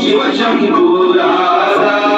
Shiva శంభూరాధా.